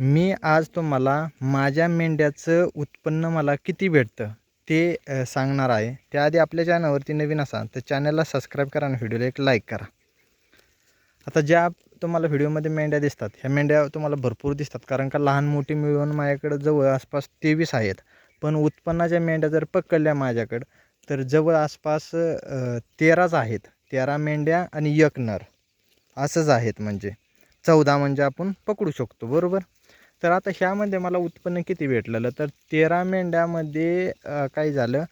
मी आज तुम्हाला माझ्या मेंढ्याचं उत्पन्न मला किती भेटतं ते सांगणार आहे. त्याआधी आपल्या चॅनलवरती नवीन असाल तर चॅनलला सबस्क्राईब करा आणि व्हिडिओला एक लाईक करा. आता ज्या तुम्हाला व्हिडिओमध्ये मेंढ्या दिसतात ह्या मेंढ्या तुम्हाला भरपूर दिसतात कारण का लहान मोठी मिळून माझ्याकडं जवळ आसपास तेवीस आहेत. पण उत्पन्नाच्या मेंढ्या जर पकडल्या माझ्याकडं तर जवळ आसपास तेराच आहेत. तेरा मेंढ्या आणि एक नर. असंच आहेत म्हणजे. चौदा म्हणजे आपण पकडू शकतो बरोबर? तर आता ह्यामध्ये मला उत्पन्न किती भेटलेलं? तर तेरा मेंढ्यामध्ये काय झालं?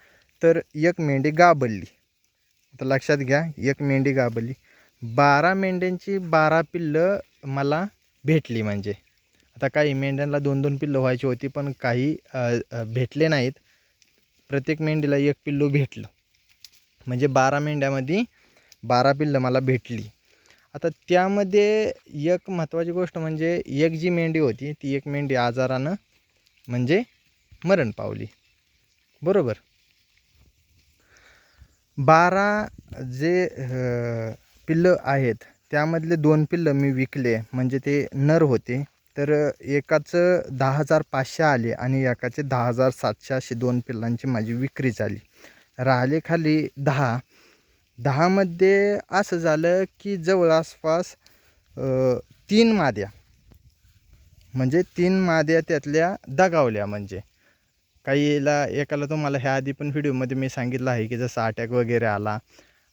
तर एक मेंढी गाबडली आता लक्षात घ्या एक मेंढी गाबडली बारा मेंढ्यांची बारा पिल्लं मला भेटली म्हणजे. आता काही मेंढ्यांना दोन दोन पिल्लं व्हायची होती पण काही भेटले नाहीत. प्रत्येक मेंढीला एक पिल्लू भेटलं. म्हणजे बारा मेंढ्यामध्ये बारा पिल्लं मला भेटली. आता त्यामध्ये एक महत्त्वाची गोष्ट म्हणजे एक जी मेंढी होती ती एक मेंढी आजारानं म्हणजे मरण पावली. बरोबर? बारा जे पिल्लं आहेत त्यामधले दोन पिल्लं मी विकले म्हणजे ते नर होते. तर एकाचं दहा हजार पाचशे आले आणि एकाचे दहा हजार सातशे अशी दोन पिल्लांची माझी विक्री झाली. राहिले खाली दहा. दहामध्ये असं झालं की जवळ आसपास तीन माद्या. म्हणजे तीन माद्या त्यातल्या दगावल्या म्हणजे. काहीला एकाला तुम्हाला ह्या आधी पण व्हिडिओमध्ये मी सांगितलं आहे की जसं अटॅक वगैरे आला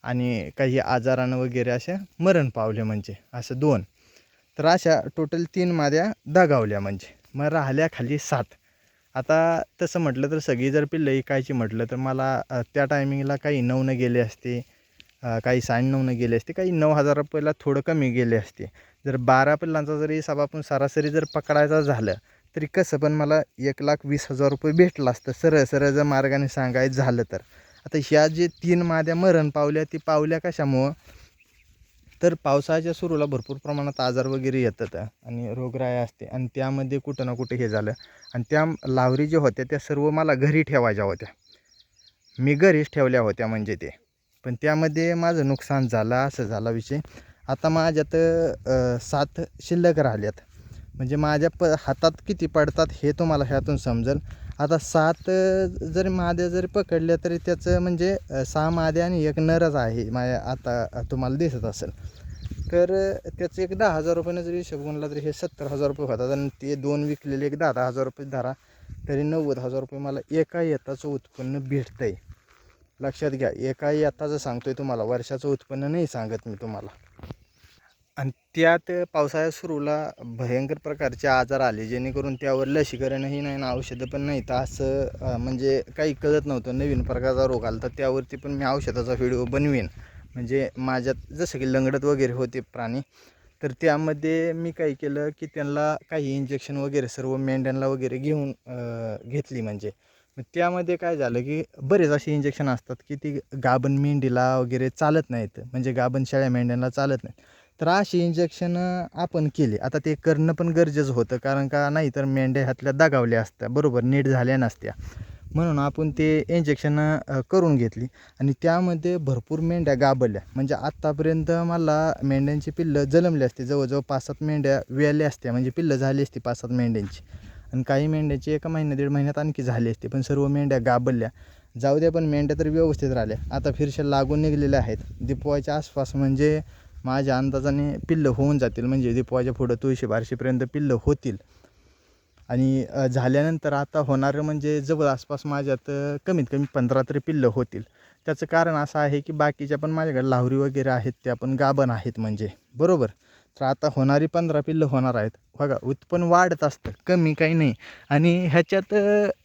आणि काही आजारानं वगैरे अशा मरण पावले म्हणजे असं दोन. तर अशा टोटल तीन माद्या दगावल्या म्हणजे. मग राहिल्या खाली सात. आता तसं म्हटलं तर सगळी जर पिल्लं ऐकायची म्हटलं तर मला त्या टायमिंगला काही नऊनं गेले असते. काही साडेनऊनं गेले असते काही नऊ हजार रुपयाला थोडं कमी गेले असते. जर बारा पिल्लांचा जरी हिसाब आपण सरासरी जर पकडायचा झालं तरी कसं पण मला एक लाख वीस हजार रुपये भेटला असतं. सरळ सरळ जर मार्गाने सांगायचं झालं तर. आता ह्या जे तीन माद्या मरण पावल्या ती पावल्या कशामुळं? तर पावसाळ्याच्या सुरूला भरपूर प्रमाणात आजार वगैरे येतात आणि रोगराई असते आणि त्यामध्ये कुठं ना कुठे हे झालं. आणि त्या लावरी ज्या होत्या त्या सर्व मला घरी ठेवायच्या होत्या. मी घरीच ठेवल्या होत्या म्हणजे ते. पण त्यामध्ये माझं नुकसान झालं असं झाला विषय. आता माझ्यात सात शिल्लक राहिल्यात. म्हणजे माझ्या प हातात किती पडतात हे तुम्हाला ह्यातून समजेल. आता सात जर जरी माद्या जरी पकडल्या तरी त्याचं म्हणजे सहा माद्या आणि एक नरच आहे माझ्या आता तुम्हाला दिसत असेल. तर त्याचं एक दहा हजार रुपयानं जरी हिशोब गुणला तरी हे सत्तर हजार रुपये होतात आणि ते दोन विकलेले एक दहा दहा हजार रुपये धरा. तरी नव्वद हजार रुपये मला एका येताचं उत्पन्न भेटतं आहे लक्षात घ्या. एका सांगतो सांगतोय तुम्हाला वर्षाचं उत्पन्न नाही सांगत मी तुम्हाला. आणि त्यात पावसाळ्या सुरूला भयंकर प्रकारचे आजार आले जेणेकरून त्यावर लसीकरणही नाही ना औषधं पण नाही तर असं म्हणजे काही कळत नव्हतं. नवीन प्रकारचा रोग आला तर त्यावरती पण मी औषधाचा व्हिडिओ बनवेन. म्हणजे माझ्यात जसं की लंगडत वगैरे होते प्राणी तर त्यामध्ये मी काय केलं की त्यांना काही इंजेक्शन वगैरे सर्व मेंढ्यांना वगैरे घेऊन घेतली. म्हणजे मग त्यामध्ये काय झालं की बरेच असे इंजेक्शन असतात की ती गाभण मेंढीला वगैरे चालत नाहीत. म्हणजे गाभण शेळ्या मेंढ्यांना चालत नाहीत. तर अशी इंजेक्शन आपण केली. आता ते करणं पण गरजेचं होतं. कारण का नाही तर मेंढ्या ह्यातल्या दगावल्या असत्या. बरोबर नीट झाल्या नसत्या. म्हणून आपण ते इंजेक्शन करून घेतली. आणि त्यामध्ये भरपूर मेंढ्या गाबल्या म्हणजे आत्तापर्यंत मला मेंढ्यांची पिल्लं जलमली असते. जवळजवळ पाच सात मेंढ्या वेल्या असत्या. म्हणजे पिल्लं झाली असती पाच सात मेंढ्यांची. आणि काही मेंढ्याची एका महिन्या दीड महिन्यात आणखी झाली असते. पण सर्व मेंढ्या गाबल्या. जाऊ द्या पण मेंढ्या तर व्यवस्थित राहिल्या. आता फिरशा लागून निघलेल्या आहेत. दिपवायच्या आसपास म्हणजे माझ्या अंदाजाने पिल्लं होऊन जातील. म्हणजे दिपवायच्या पुढं तुळशी बारशीपर्यंत पिल्लं होतील. आणि झाल्यानंतर आता होणारं म्हणजे जवळ आसपास माझ्यात कमीत कमी पंधरा तरी पिल्लं होतील. त्याचं कारण असं आहे की बाकीच्या पण माझ्याकडे लावरी वगैरे आहेत त्या पण गाभण आहेत म्हणजे. बरोबर? तर आता होणारी पंधरा पिल्लं होणार आहेत. बघा उत्पन्न वाढत असतं कमी काही नाही. आणि ह्याच्यात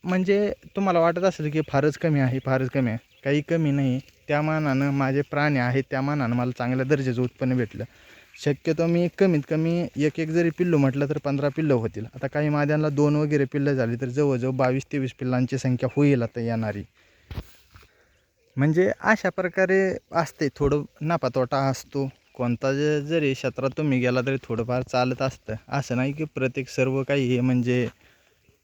म्हणजे तुम्हाला वाटत असेल की फारच कमी आहे फारच कमी आहे. काही कमी नाही. त्या मानानं माझे प्राणी आहेत त्या मानानं मला चांगल्या दर्जाचं उत्पन्न भेटलं. शक्यतो मी कमीत कमी एक एक जरी पिल्लू म्हटलं तर पंधरा पिल्लं होतील. आता काही माद्यांना दोन वगैरे पिल्लं झाली तर जवळजवळ बावीस तेवीस पिल्लांची संख्या होईल आता येणारी. म्हणजे अशा प्रकारे असते थोडं नफा तोटा असतो. कोणता ज जरी क्षेत्रात तुम्ही गेला तरी थोडंफार चालत असतं. असं नाही की प्रत्येक सर्व काही हे म्हणजे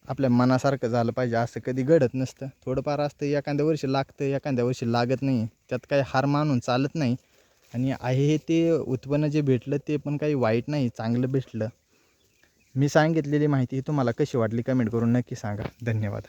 आपल्या मनासारखं झालं पाहिजे असं कधी घडत नसतं. थोडंफार असतं एखाद्या वर्षी लागतं एखाद्या वर्षी लागत नाही. त्यात काही हार मानून चालत नाही. आणि आहे हे ते उत्पन्न जे भेटलं ते पण काही वाईट नाही चांगलं भेटलं. मी सांगितलेली माहिती तुम्हाला कशी वाटली कमेंट करून नक्की सांगा. धन्यवाद.